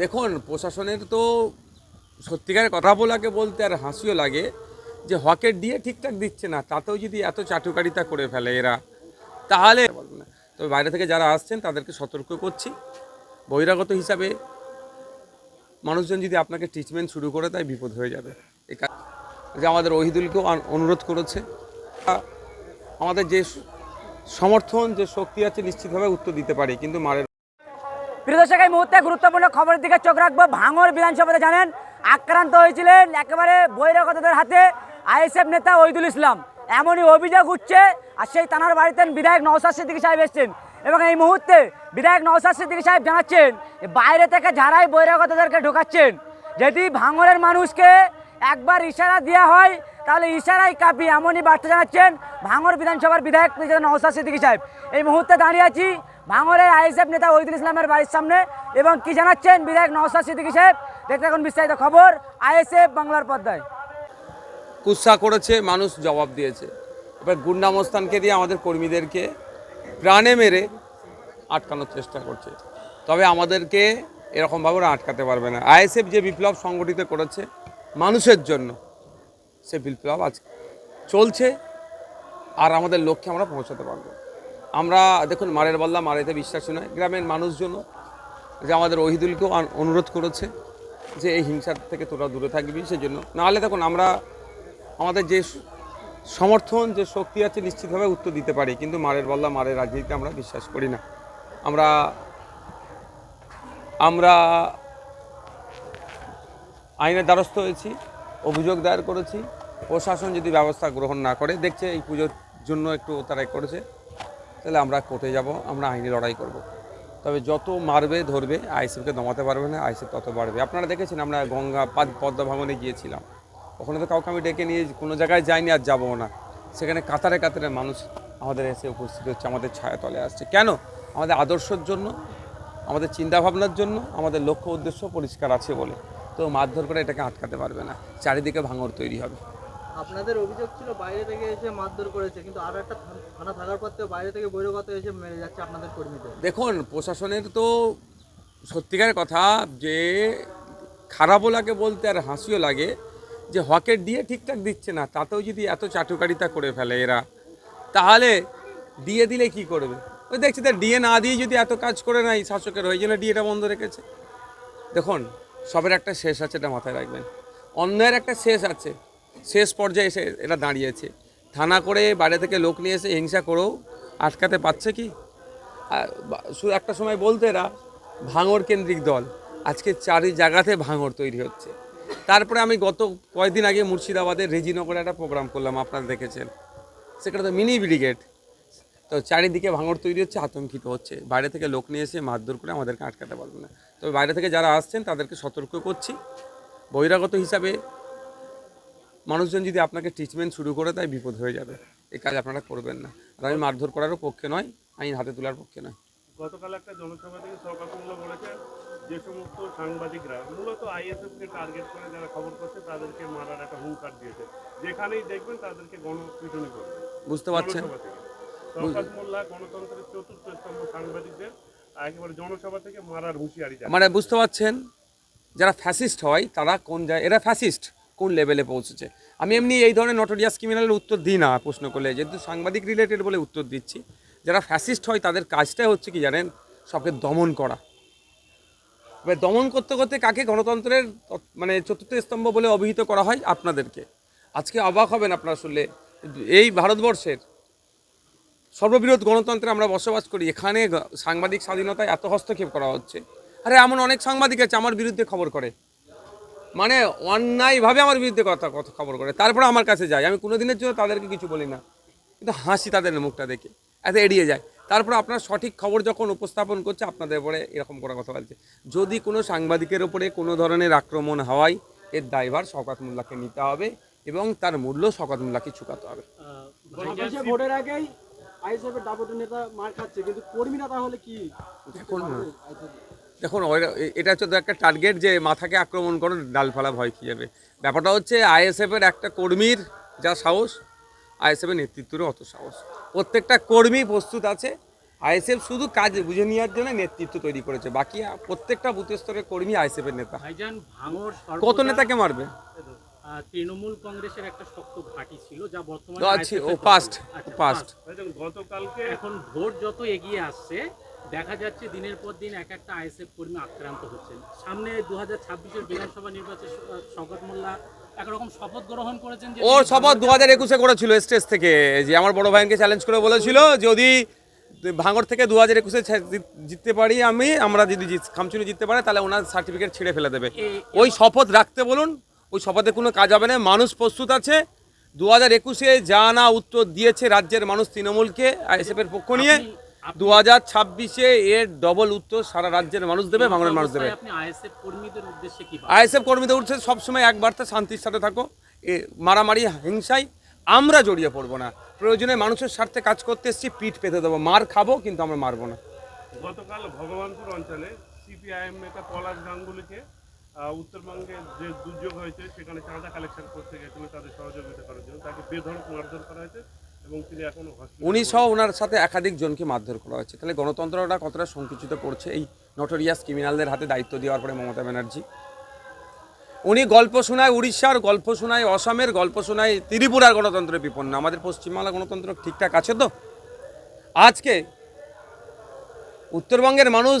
দেখুন, প্রশাসনের তো সত্যিকারের কথা বলাকে বলতে আর হাসিও লাগে যে হকের দিয়ে ঠিকঠাক দিচ্ছে না, তাতেও যদি এত চাটুকারিতা করে ফেলে এরা, তাহলে তবে বাইরে থেকে যারা আসছেন, তাদেরকে সতর্ক করছি। বহিরাগত হিসাবে মানুষজন যদি আপনাকে ট্রিটমেন্ট শুরু করে তাই বিপদ হয়ে যাবে। যে আমাদের ওহিদুলকেও অনুরোধ করেছে। আমাদের যে সমর্থন, যে শক্তি আছে, নিশ্চিতভাবে উত্তর দিতে পারি, কিন্তু মারের প্রিয় দর্শক এই মুহূর্তে গুরুত্বপূর্ণ খবরের দিকে চোখ রাখব। ভাঙর বিধানসভাতে জানেন, আক্রান্ত হয়েছিলেন একেবারে বহিরাগতদের হাতে আইএসএফ নেতা ওইদুল ইসলাম। এমনই অভিযোগ উঠছে, আর সেই তানার বাড়িতে বিধায়ক নওসাদ সিদ্দিকী সাহেব এসছেন। এবং এই মুহূর্তে বিধায়ক নওসাদ সিদ্দিকী সাহেব জানাচ্ছেন, বাইরে থেকে যারাই বহিরাগতদেরকে ঢোকাচ্ছেন, যদি ভাঙরের মানুষকে একবার ইশারা দেওয়া হয়, তাহলে ইশারাই কাপি, এমনই বার্তা জানাচ্ছেন ভাঙর বিধানসভার বিধায়ক নওসাদ সিদ্দিকী সাহেব। এই মুহূর্তে দাঁড়িয়ে আছি ভাঙরের আইএসএফ নেতা ওইদুল ইসলামের বাড়ির সামনে এবং কি জানাচ্ছেন বিধায়ক নওসাদ সিদ্দিকী সাহেব? দেখতে এখন বিস্তারিত খবর, আইএসএফ বাংলার পর্দায়। কুৎসা করেছে, মানুষ জবাব দিয়েছে। এবার গুন্ডামস্তানকে দিয়ে আমাদের কর্মীদেরকে প্রাণে মেরে আটকানোর চেষ্টা করছে। তবে আমাদেরকে এরকমভাবে আটকাতে পারবে না। আইএসএফ যে বিপ্লব সংগঠিত করেছে মানুষের জন্য সে বিপ্লব আজ চলছে আর আমাদের লক্ষ্যে আমরা পৌঁছাতে পারব। আমরা দেখুন, মারের বল্লা মারেতে বিশ্বাসী নয়, গ্রামের মানুষজন যে আমাদের ওহিদুলকেও অনুরোধ করেছে যে এই হিংসার থেকে তোরা দূরে থাকবি সেজন্য। নাহলে দেখুন, আমরা আমাদের যে সমর্থন, যে শক্তি আছে নিশ্চিতভাবে উত্তর দিতে পারি, কিন্তু মারের বল্লা মারের রাজনীতিতে আমরা বিশ্বাস করি না। আমরা আমরা আইনের দ্বারস্থ হয়েছি, অভিযোগ দায়ের করেছি। প্রশাসন যদি ব্যবস্থা গ্রহণ না করে, দেখছে এই পুজোর জন্য একটু তারা এ করেছে, তাহলে আমরা কোর্টে যাব, আমরা আইনি লড়াই করব। তবে যত মারবে, ধরবে আইসিএফকে দমাতে পারবে না আইসিএফ তত বাড়বে। আপনারা দেখেছেন, আমরা গঙ্গা পাদ পদ্মা ভবনে গিয়েছিলাম। ওখানে তো কাউকে আমি ডেকে নিয়ে কোনো জায়গায় যাইনি আর যাব না। সেখানে কাতারে কাতারে মানুষ আমাদের এসে উপস্থিত হচ্ছে, আমাদের ছায়াতলে আসছে। কেন? আমাদের আদর্শের জন্য, আমাদের চিন্তাভাবনার জন্য, আমাদের লক্ষ্য উদ্দেশ্য পরিষ্কার আছে বলে। তো মারধর করে এটাকে আটকাতে পারবে না। চারিদিকে ভাঙর তৈরি হবে। আপনাদের অভিযোগ ছিল বাইরে থেকে এসে মারধর করেছে কিন্তু আরও একটা থান- থাকার পর বাইরে থেকে বহিরাগত এসে মেরে যাচ্ছে আপনাদের কর্মীদের। দেখুন প্রশাসনের তো সত্যিকারের কথা যে খারাপও লাগে বলতে আর হাসিও লাগে যে হকের দিয়ে ঠিকঠাক দিচ্ছে না তাতেও যদি এত চাটুকারিতা করে ফেলে এরা তাহলে দিয়ে দিলে কি করবে? ওই দেখছি তার ডিএ না দিয়ে যদি এত কাজ করে নাই শাসকের ওই জন্য ডিএটা বন্ধ রেখেছে। দেখুন সবের একটা শেষ আছে এটা মাথায় রাখবেন। অন্যায়ের একটা শেষ আছে। শেষ পর্যায়ে এসে এটা দাঁড়িয়েছে। থানা করে বাইরে থেকে লোক নিয়ে এসে হিংসা করেও আটকাতে পারছে কি? শুধু একটা সময় বলতো এরা, ভাঙর কেন্দ্রিক দল। আজকে চারি জায়গাতে ভাঙর তৈরি হচ্ছে। তারপরে আমি গত কয়েকদিন আগে মুর্শিদাবাদের রেজিনগরে একটা প্রোগ্রাম করলাম, আপনারা দেখেছেন। সেখানে তো মিনি ব্রিগেড। তো চারিদিকে ভাঙর তৈরি হচ্ছে, আতঙ্কিত হচ্ছে। বাইরে থেকে লোক নিয়ে এসে মারধর করে আমাদেরকে আটকাতে পারবে না। তবে বাইরে থেকে যারা আসছেন তাদেরকে সতর্ক করছি। বহিরাগত হিসাবে মানুষজন যদি আপনাকে ট্রিটমেন্ট শুরু করে তাই বিপদ হয়ে যাবে। এই কাজ আপনারা করবেন না। আর আমি মারধর করারও পক্ষে নয় আইন হাতে তোলার পক্ষে নয়। গতকাল একটা জনসভা থেকে সরকারমূল্য বলেছেন যে সমস্ত সাংবাদিকরা মূলত আইএসএফ কে টার্গেট করে যারা খবর করছে তাদেরকে মারার একটা হুঙ্কার দিয়েছে। যেখানেই দেখবেন তাদেরকে গণপিটুনি করবে। বুঝতে পারছেন। সরকার মোল্লা গণতন্ত্রের চতুর্থ স্তম্ভ সাংবাদিকদের মানে বুঝতে পারছেন? যারা ফ্যাসিস্ট হয়, তারা কোন যায় এরা ফ্যাসিস্ট কোন লেভেলে পৌঁছেছে? আমি এমনি এই ধরনের নটোরিয়াস ক্রিমিনালের উত্তর দিই না প্রশ্ন করলে, যেহেতু সাংবাদিক রিলেটেড বলে উত্তর দিচ্ছি। যারা ফ্যাসিস্ট হয়, তাদের কাজটাই হচ্ছে কি জানেন? সবকে দমন করা। এবার দমন করতে করতে কাকে গণতন্ত্রের মানে চতুর্থ স্তম্ভ বলে অভিহিত করা হয়? আপনাদেরকে। আজকে অবাক হবেন আপনারা শুনলে। এই ভারতবর্ষের সর্ববৃহৎ গণতন্ত্রে আমরা বসবাস করি, এখানে সাংবাদিক স্বাধীনতায় এত হস্তক্ষেপ করা হচ্ছে। আরে, এমন অনেক সাংবাদিক আছে আমার বিরুদ্ধে খবর করে। মানে অন্যায়ভাবে আমার বিরুদ্ধে কথা কথা খবর করে। তারপরে আমার কাছে যায়। আমি কোনো দিনের জন্য তাদেরকে কিছু বলি না। কিন্তু হাসি তাদের মুখটা দেখে, এত এড়িয়ে যায়। তারপর আপনার সঠিক খবর যখন উপস্থাপন করছে, আপনাদের উপরে এরকম করে কথা বলছে। যদি কোনো সাংবাদিকের ওপরে কোনো ধরনের আক্রমণ হওয়ায় এর দায়ভার শওকাত মোল্লাকে নিতে হবে এবং তার মূল্য শওকাত মোল্লাকে চুকাতে হবে। ভোটের আগেই আইএসএফের দাপট নেতা মার খাচ্ছে কিন্তু কর্মীরা তাহলে কি দেখুন দেখুন এটা হচ্ছে তো একটা টার্গেট যে মাথাকে আক্রমণ করো ডালফালা ভয় খেয়ে যাবে। ব্যাপারটা হচ্ছে আইএসএফের একটা কর্মীর যা সাহস আইএসএফের নেতৃত্বেরও অত সাহস। প্রত্যেকটা কর্মী প্রস্তুত আছে আইএসএফ শুধু কাজ বুঝে নেওয়ার জন্য নেতৃত্ব তৈরি করেছে। বাকি প্রত্যেকটা বুথ স্তরের কর্মী আইএসএফের নেতা। ভাইজান কত নেতাকে মারবে? তৃণমূল কংগ্রেসের একটা শক্ত ঘাঁটি ছিল যা বর্তমানে আছে, ও। আচ্ছা। ভাইজান গতকালকে এখন ভোট যত এগিয়ে আসছে দেখা যাচ্ছে দিনের পর দিন এক একটা আইএসএফ কর্মী আক্রান্ত হচ্ছেন সামনে দু হাজার ছাব্বিশের বিধানসভা নির্বাচন শওকত মোল্লা একরকম শপথ গ্রহণ করেছেন যে ওর শপথ দু হাজার একুশে করেছিল স্টেজ থেকে যে আমার বড় ভাইকে চ্যালেঞ্জ করে বলেছিল যদি ভাঙর থেকে দু হাজার একুশে জিততে পারি আমি আমরা যদি জিত- খামচুনি জিততে পারে তাহলে ওনার সার্টিফিকেট ছিঁড়ে ফেলে দেবে ওই শপথ রাখতে বলুন ওই শপথে কোনো কাজ হবে না। মানুষ প্রস্তুত আছে। দু হাজার একুশে যা না উত্তর দিয়েছে রাজ্যের মানুষ তৃণমূলকে আইএসএফ এর পক্ষ নিয়ে দু হাজার ছাব্বিশে এর ডবল উত্তর সারা রাজ্যের মানুষ দেবে ভাঙড়ের মানুষ দেবে। আইএসএফ কর্মীদের উদ্দেশ্যে কি বলবেন? আইএসএফ কর্মীদের উঠছে সবসময় এক বার্তা শান্তির সাথে থাকো। এ মারামারি হিংসায় আমরা জড়িয়ে পড়ব না। প্রয়োজনে মানুষের স্বার্থে কাজ করতে এসেছি পিঠ পেতে দেবো। মার খাব কিন্তু আমরা মারবো না। গতকাল ভগবানপুর অঞ্চলে সিপিআইএম নেতা পলাশ গাঙ্গুলিকে উত্তরবঙ্গে যে দুর্যোগ হয়েছে সেখানে চাঁদা কালেকশন করতে গেছিল তাদের সহযোগিতা করার জন্য। তাকে বেধড়ক মারধর করা হয়েছে এবং তিনি উনি সহ ওনার সাথে একাধিক জনকে মারধর করা হয়েছে। তাহলে গণতন্ত্রটা কতটা সংকুচিত করছে এই নটোরিয়াস ক্রিমিনালদের হাতে দায়িত্ব দেওয়ার পরে মমতা ব্যানার্জি? উনি গল্প শোনায় উড়িষ্যার গল্প শোনায় অসমের গল্প শোনায় ত্রিপুরার গণতন্ত্রের বিপন্ন। আমাদের পশ্চিমবাংলা গণতন্ত্র ঠিকঠাক আছে তো? আজকে উত্তরবঙ্গের মানুষ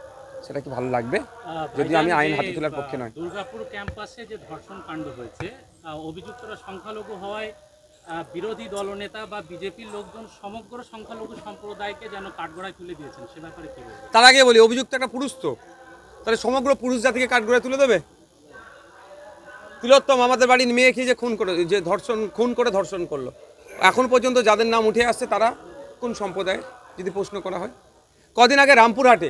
সেটা কি ভালো লাগবে? যদি আমি আইন হাতে তোলার পক্ষে নয়। দুর্গাপুর ক্যাম্পাসে যে ধর্ষণ কাণ্ড হয়েছে অভিযুক্তরা সংখ্যালঘু হওয়ায় বিরোধী দলনেতা বা বিজেপির লোকজন সমগ্র সংখ্যালঘু সম্প্রদায়কে যেন কাঠগড়ায় তুলে দিয়েছেন সে ব্যাপারে কি তার আগে বলি অভিযুক্ত একটা পুরুষ তো। তাহলে সমগ্র পুরুষ জাতিকে কাঠগড়ায় তুলে দেবে? তিলোত্তম আমাদের বাড়ির মেয়েকে যে খুন করে যে ধর্ষণ খুন করে ধর্ষণ করল? এখন পর্যন্ত যাদের নাম উঠে আসছে তারা কোন সম্প্রদায়? যদি প্রশ্ন করা হয়। কদিন আগে রামপুরহাটে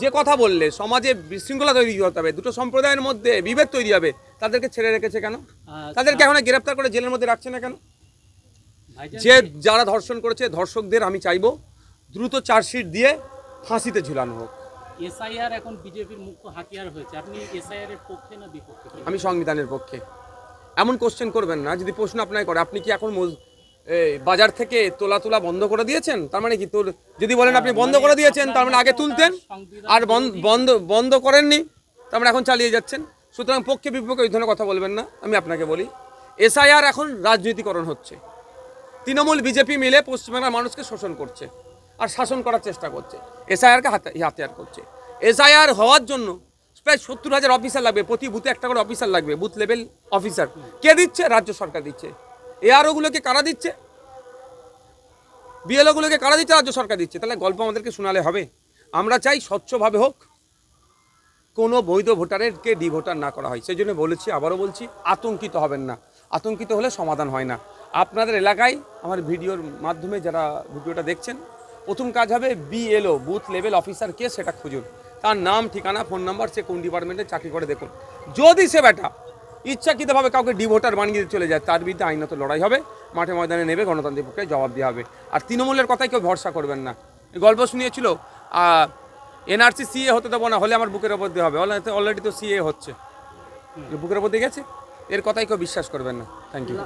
যে কথা বললে সমাজে বিশৃঙ্খলা তৈরি হতে হবে দুটো সম্প্রদায়ের মধ্যে বিভেদ তৈরি হবে তাদেরকে ছেড়ে রেখেছে কেন? তাদেরকে এখন গ্রেপ্তার করে জেলের মধ্যে রাখছে না কেন? যে যারা ধর্ষণ করেছে ধর্ষকদের আমি চাইব দ্রুত চার্জশিট দিয়ে ফাঁসিতে ঝুলানো হোক। এসআইআর এখন বিজেপির মুখ্য হাতিয়ার হয়েছে। আপনি এসআইআর এর পক্ষে না বিপক্ষে? আমি সংবিধানের পক্ষে। এমন কোশ্চেন করবেন না যদি প্রশ্ন আপনাকে করে আপনি কি এখন বাজার থেকে তোলা তোলা বন্ধ করে দিয়েছেন? তার মানে কি তোর যদি বলেন আপনি বন্ধ করে দিয়েছেন, তার মানে আগে তুলতেন আর বন্ধ বন্ধ করেননি, তার মানে এখন চালিয়ে যাচ্ছেন। সুতরাং পক্ষে বিপক্ষে ওই ধরনের কথা বলবেন না, আমি আপনাকে বলি। এসআইআর এখন রাজনীতিকরণ হচ্ছে। তৃণমূল, বিজেপি মিলে পশ্চিমবাংলার মানুষকে শোষণ করছে আর শাসন করার চেষ্টা করছে। এসআইআরকে হাতে হাতিয়ার করছে। এসআইআর হওয়ার জন্য প্রায় সত্তর হাজার অফিসার লাগবে, প্রতি বুথে একটা করে অফিসার লাগবে বুথ লেভেল অফিসার কে দিচ্ছে? রাজ্য সরকার দিচ্ছে। এআরওগুলোকে কারা দিচ্ছে? বিএলওগুলোকে কারা দিচ্ছে? রাজ্য সরকার দিচ্ছে। তাহলে গল্প আমাদেরকে শোনালে হবে। আমরা চাই স্বচ্ছভাবে হোক, কোনো বৈধ ভোটারেরকে ডি ভোটার না করা হয়। সেই জন্য বলেছি, আবারও বলছি, আতঙ্কিত হবেন না। আতঙ্কিত হলে সমাধান হয় না। আপনাদের এলাকায় আমার ভিডিওর মাধ্যমে যারা ভিডিওটা দেখছেন, প্রথম কাজ হবে বিএলও বুথ লেভেল অফিসার কে সেটা খুঁজুন। তার নাম, ঠিকানা ফোন নাম্বার সে কোন ডিপার্টমেন্টে চাকরি করে, দেখুন। যদি সে বেটা ইচ্ছাকৃতভাবে কাউকে ডিভোটার বানিয়ে চলে যায়, তার বিরুদ্ধে আইনত লড়াই হবে, মাঠে ময়দানে নেবে, গণতান্ত্রিক পক্ষে জবাব দেওয়া হবে। আর তৃণমূলের কথাই কেউ ভরসা করবেন না। গল্প শুনিয়েছিল এনআরসি সিএ হতে দেবো না, হলে আমার বুকের ওপর দিয়ে হবে। অলরেডি তো সিএ হচ্ছে। বুকের ওপর দিয়ে গেছে। এর কথাই কেউ বিশ্বাস করবেন না। Thank you